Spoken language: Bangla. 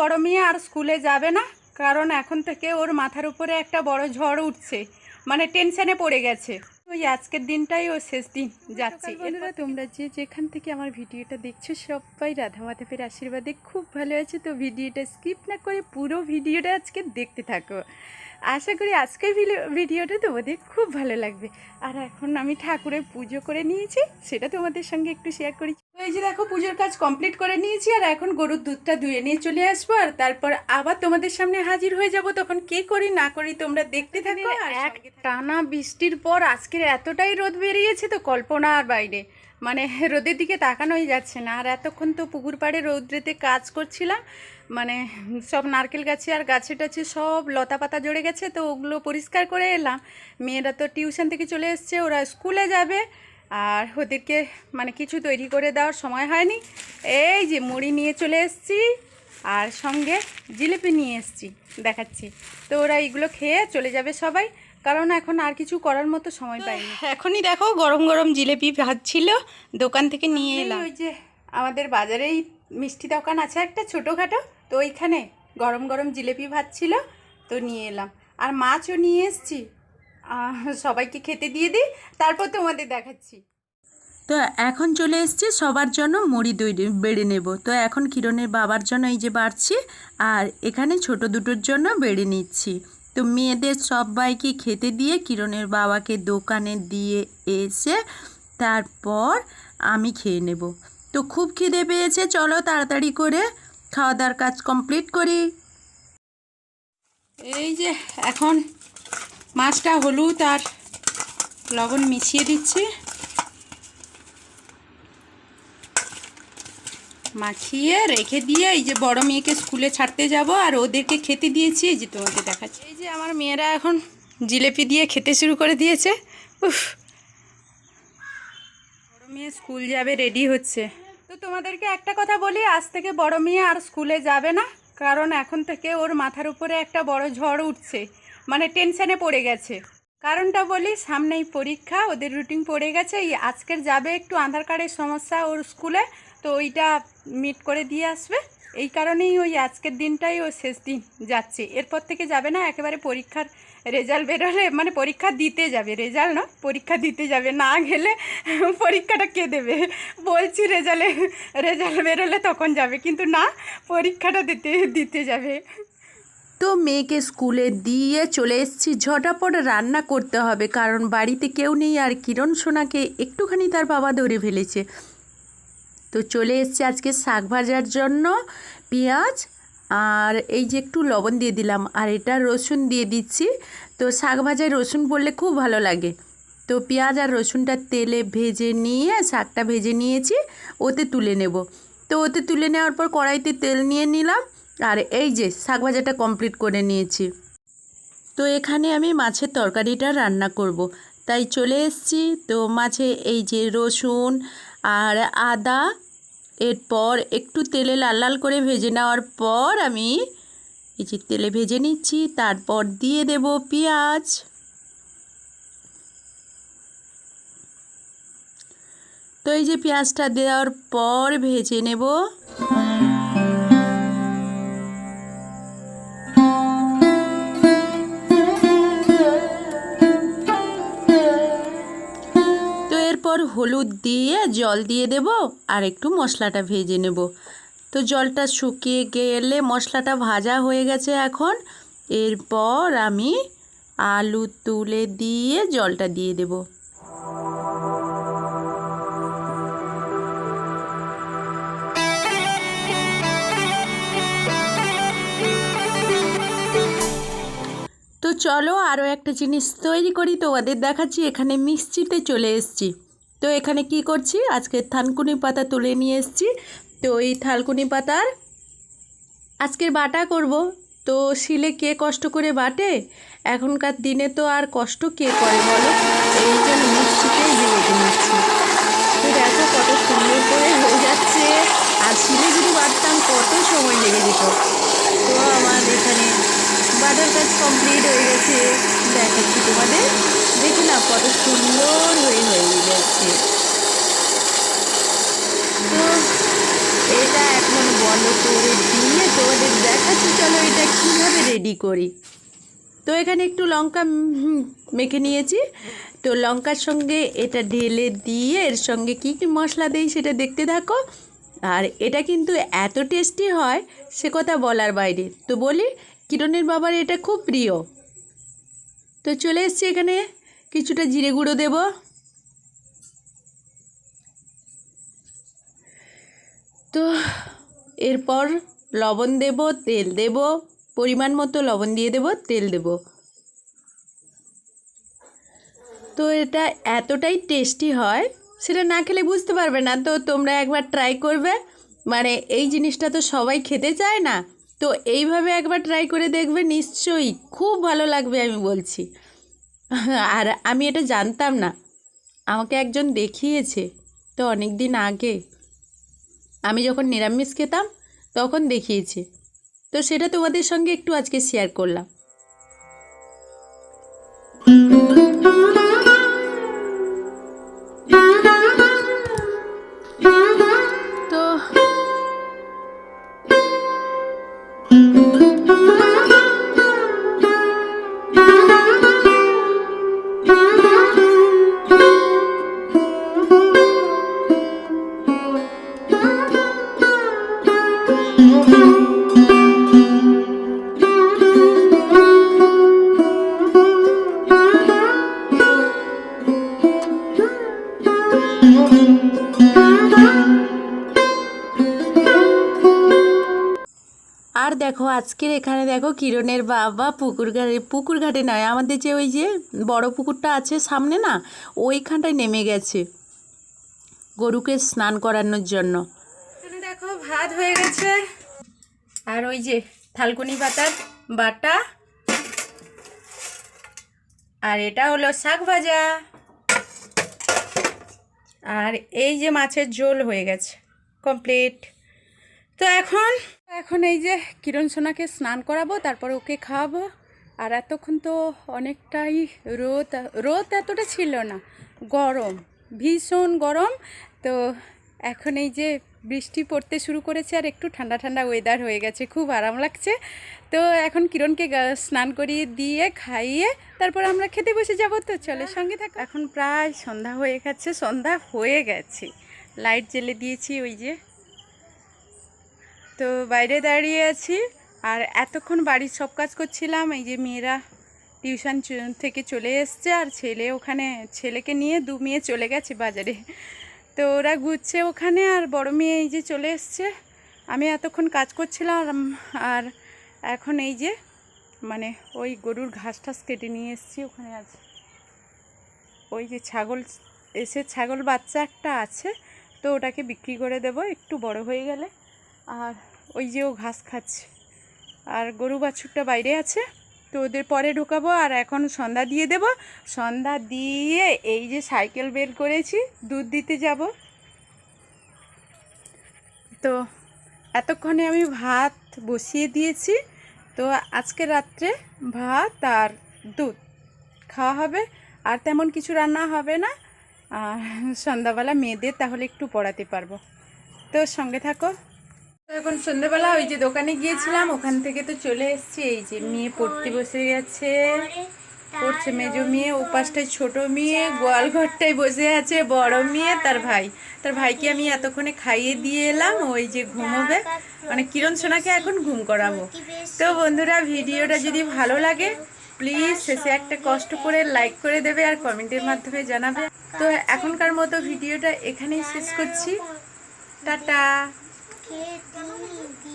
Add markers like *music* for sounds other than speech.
বড় মেয়ে আর স্কুলে যাবে না কারণ এখন থেকে ওর মাথার উপরে একটা বড় ঝড় উঠছে মানে টেনশনে পড়ে গেছে। ওই আজকের দিনটাই ও শেষ দিন যাচ্ছে। বন্ধুরা তোমরা যে যেখান থেকে আমার ভিডিওটা দেখছ সবাই রাধা মাধবের আশীর্বাদে খুব ভালো আছে। তো ভিডিওটা স্কিপ না করে পুরো ভিডিওটা আজকে দেখতে থাকো। আশা করি আজকের ভিডিও- ভিডিওটা তোমাদের খুব ভালো লাগবে। আর এখন আমি ঠাকুরের পুজো করে নিয়েছি সেটা তোমাদের সঙ্গে একটু শেয়ার করি। এই যে দেখো পুজোর কাজ কমপ্লিট করে নিয়েছি আর এখন গরুর দুধটা ধুয়ে নিয়ে চলে আসব আর তারপর আবার তোমাদের সামনে হাজির হয়ে যাব। তখন কে করি না করি তোমরা দেখতে থাকো আর এক। টানা বৃষ্টির পর আজকের এতটাই রোদ বেরিয়েছে তো কল্পনা আর বাইরে। মানে রোদের দিকে তাকানোই যাচ্ছে না। আর এতক্ষণ তো পুকুর পাড়ে রৌদ্রেতে কাজ করছিলাম। মানে সব নারকেল গাছে আর গাছে টাছে সব লতা পাতা জড়ে গেছে, তো ওগুলো পরিষ্কার করে এলাম। মেয়েরা তো টিউশন থেকে চলে এসছে, ওরা স্কুলে যাবে। আর ওদেরকে মানে কিছু তৈরি করে দেওয়ার সময় হয়নি। এই যে মুড়ি নিয়ে চলে এসছি। আর সঙ্গে জিলিপি নিয়ে এসছি দেখাচ্ছি। তো ওরা এগুলো খেয়ে চলে যাবে সবাই কারণ এখন আর কিছু করার মতো সময় পাইনি। এখনই দেখো গরম গরম জিলিপি ভাজছিল দোকান থেকে নিয়ে এলাম। ওই যে আমাদের বাজারেই মিষ্টি দোকান আছে একটা ছোটোখাটো তো ওইখানে গরম গরম জিলিপি ভাজছিল তো নিয়ে এলাম। আর মাছও নিয়ে এসছি। সবাইকে খেতে দিয়ে দিই তারপর তোমাদের দেখাচ্ছি। তো এখন চলে এসেছি সবার জন্য মুড়ি দই বেড়ে নেব। তো এখন কিরণের বাবার জন্য এই যে বাড়ছি, আর এখানে ছোট দুটোর জন্য বেড়ে নিচ্ছি। তো মেয়েদের সবাইকে খেতে দিয়ে কিরণের বাবাকে দোকানে দিয়ে এসে তারপর আমি খেয়ে নেব। তো খুব খিদে পেয়েছে, চলো তাড়াতাড়ি করে খাওয়া দাওয়ার কাজ কমপ্লিট করি। এই যে এখন মাছটা হলুদ আর লবণ মিশিয়ে দিচ্ছি। মাখিয়ে রেখে দিয়ে এই যে বড় মেয়েকে স্কুলে ছাড়তে যাব আর ওদেরকে খেতে দিয়েছি, এই যে তোমাকে দেখাচ্ছি। এই যে আমার মেয়েরা এখন জিলেপি দিয়ে খেতে শুরু করে দিয়েছে। উফ। বড় মেয়ে স্কুল যাবে রেডি হচ্ছে। তো তোমাদেরকে একটা কথা বলি, আজ থেকে বড় মেয়ে আর স্কুলে যাবে না, কারণ এখন থেকে ওর মাথার উপরে একটা বড় ঝড় উঠছে মানে টেনশানে পড়ে গেছে। কারণটা বলি, সামনেই পরীক্ষা, ওদের রুটিন পড়ে গেছে, এই আজকের যাবে একটু আধার কার্ডের সমস্যা ওর স্কুলে, তো ওইটা মিট করে দিয়ে আসবে। এই কারণেই ওই আজকের দিনটাই ও শেষ দিন যাচ্ছে। এরপর থেকে যাবে না, একেবারে পরীক্ষার রেজাল্ট বেরোলে মানে পরীক্ষা দিতে যাবে। রেজাল্ট না পরীক্ষা দিতে যাবে। না গেলে পরীক্ষাটা কে দেবে? বলছি রেজাল্টে রেজাল্ট বেরোলে তখন যাবে। কিন্তু না, পরীক্ষাটা দিতে দিতে যাবে। তো মেয়েকে স্কুলে দিয়ে চলে এসেছি। ঝটাপট রান্না করতে হবে, কারণ বাড়িতে কেউ নেই আর কিরণ সোনাকে একটুখানি তার বাবা ধরে ফেলেছে। তো চলে এসেছি আজকে শাক ভাজার জন্য পেঁয়াজ আর এই যে একটু লবণ দিয়ে দিলাম আর এটা রসুন দিয়ে দিচ্ছি। তো শাক ভাজায় রসুন পড়লে খুব ভালো লাগে। তো পেঁয়াজ আর রসুনটা তেলে ভেজে নিয়ে, শাকটা ভেজে নিয়েছি, ওতে তুলে নেব। তো ওতে তুলে নেওয়ার পর কড়াইতে তেল নিয়ে নিলাম আর এই যে শাক ভাজাটা কমপ্লিট করে নিয়েছি। তো এখানে আমি মাছের তরকারিটা রান্না করব। তাই চলে এসেছি। তো মাছে এই যে রসুন আর আদা এরপর একটু তেলে লাল লাল করে ভেজে নেওয়ার পর আমি এই যে তেলে ভেজে নিচ্ছি, তারপর দিয়ে দেব পেঁয়াজ। তো এই যে পেঁয়াজটা দেওয়ার পর ভেজে নেব। হলুদ দিয়ে জল দিয়ে দেব আর একটু মশলাটা ভেজে নেব। তো জলটা শুকিয়ে গেলে মশলাটা ভাজা হয়ে গেছে এখন। এরপর আমি আলু তুলে দিয়ে জলটা দিয়ে দেব। তো চলো আরও একটা জিনিস তৈরি করি তোমাদের দেখাচ্ছি। এখানে মিষ্টিতে চলে এসেছি। তো এখানে কি করছি? আজকে থানকুনি পাতা তুলে নিয়ে এসেছি। তো এই থালকুনি পাতার আজকের বাটা করব। তো শিলে কে কষ্ট করে বাটে? এখনকার দিনে তো আর কষ্ট কে করে বলো? এই জন্য মিষ্টিতেই বেটে নিচ্ছি তো দেখো কত সুন্দর করে হয়ে যাচ্ছে। আর শিলে যদি বাটতাম কত সময় লেগে যেত। তো আমার এখানে বাটার কাজ কমপ্লিট হয়ে গেছে। দেখাচ্ছি তোমাদের। কত সুন্দর হয়ে হয়ে গেছে তো এটা এখন ভালো করে দিয়ে তোমাদের দেখাচ্ছি, চলো এটা কীভাবে রেডি করি। তো এখানে একটু লঙ্কা মেখে নিয়েছি। তো লঙ্কার সঙ্গে এটা ঢেলে দিয়ে এর সঙ্গে কী কী মশলা দেই সেটা দেখতে থাকো। আর এটা কিন্তু এত টেস্টি হয়, সে কথা বলার বাইরে। তো বলি, কিরণের বাবার এটা খুব প্রিয়। তো চলে এসছি এখানে। কিছুটা জিরে গুঁড়ো দেব। তো এরপর লবণ দেব, তেল দেব, পরিমাণ মতো লবণ দিয়ে দেব, তেল দেব। তো এটা এতটাই টেস্টি হয়, সেটা না খেলে বুঝতে পারবে না। তো তোমরা একবার ট্রাই করবে। মানে এই জিনিসটা তো সবাই খেতে চায় না। তো এইভাবে একবার ট্রাই করে দেখবে, নিশ্চয়ই খুব ভালো লাগবে আমি বলছি। *laughs* আর আমি এটা জানতাম না। আমাকে একজন দেখিয়েছে তো অনেক দিন আগে। আমি যখন নিরামিষ খেতাম, তখন দেখিয়েছে। তো সেটা তোমাদের সঙ্গে একটু আজকে শেয়ার করলাম। আর দেখো, আজকের এখানে দেখো কিরণের বাবা পুকুর ঘাটে পুকুর ঘাটে নয়, আমাদের যে ওই যে বড় পুকুরটা আছে সামনে না, ওইখানটায় নেমে গেছে গরুকে স্নান করানোর জন্য। দেখো ভাত হয়ে গেছে। আর ওই যে থালকুনি পাতার বাটা। আর এটা হলো শাক ভাজা। আর এই যে মাছের ঝোল হয়ে গেছে, কমপ্লিট। তো এখন এখন এই যে কিরণ সোনাকে স্নান করাবো, তারপর ওকে খাওয়াবো। আর এতক্ষণ তো অনেকটাই রোদ রোদ এতটা ছিল না, গরম, ভীষণ গরম। তো এখন এই যে বৃষ্টি পড়তে শুরু করেছে আর একটু ঠান্ডা ঠান্ডা ওয়েদার হয়ে গেছে, খুব আরাম লাগছে। তো এখন কিরণকে স্নান করিয়ে দিয়ে খাইয়ে তারপর আমরা খেতে বসে যাব। তো চলে সঙ্গে থাকো। এখন প্রায় সন্ধ্যা হয়ে গেছে, সন্ধ্যা হয়ে গেছে। লাইট জ্বেলে দিয়েছি ওই যে তো বাইরে দাঁড়িয়ে আছি আর এতক্ষণ বাড়ির সব কাজ করছিলাম। এই যে মেয়েরা টিউশন থেকে চলে এসছে আর ছেলে ওখানে, ছেলেকে নিয়ে দু মেয়ে চলে গেছে বাজারে। তো ওরা ঘুরছে ওখানে আর বড় মেয়ে এই যে চলে এসছে। আমি এতক্ষণ কাজ করছিলাম আর- এখন এই যে মানে ওই গরুর ঘাস টাস কেটে নিয়ে এসছি ওখানে আছে ওই যে ছাগল এসে ছাগল বাচ্চা একটা আছে, তো ওটাকে বিক্রি করে দেব, একটু বড় হয়ে গেলে। আর ওই যে ও ঘাস খাচ্ছে। আর গরু বাছুরটা বাইরে আছে, তো ওদের পরে ঢোকাবো আর এখন সন্ধ্যা দিয়ে দেব। সন্ধ্যা দিয়ে এই যে সাইকেল বের করেছি, দুধ দিতে যাব। তো এতক্ষণে আমি ভাত বসিয়ে দিয়েছি, তো আজকে রাত্রে ভাত আর দুধ খাওয়া হবে, আর তেমন কিছু রান্না হবে না। আর সন্ধ্যাবেলা মেয়েদের তাহলে একটু পড়াতে পারব। তো সঙ্গে থাকো। এখন সন্ধ্যেবেলা ওই যে দোকানে গিয়েছিলাম, ওখান থেকে তো চলে এসেছি। এই যে মেয়ে পড়তে বসে গেছে। পড়ছে মেজো মেয়ে পাশটায় ছোট মেয়ে, গোয়াল ঘরটায় বসে আছে, বড় মেয়ে, তার ভাই। তার ভাইকে আমি এতক্ষণে খাইয়ে দিয়ে এলাম ওই যে ঘুমোবে। মানে কিরণ সোনাকে এখন ঘুম করাবো। তো বন্ধুরা, ভিডিওটা যদি ভালো লাগে প্লিজ শেষে একটা কষ্ট করে লাইক করে দেবে আর কমেন্টের মাধ্যমে জানাবে। তো এখনকার মতো ভিডিওটা এখানেই শেষ করছি। টাটা! খেয়ে তুমি দিয়ে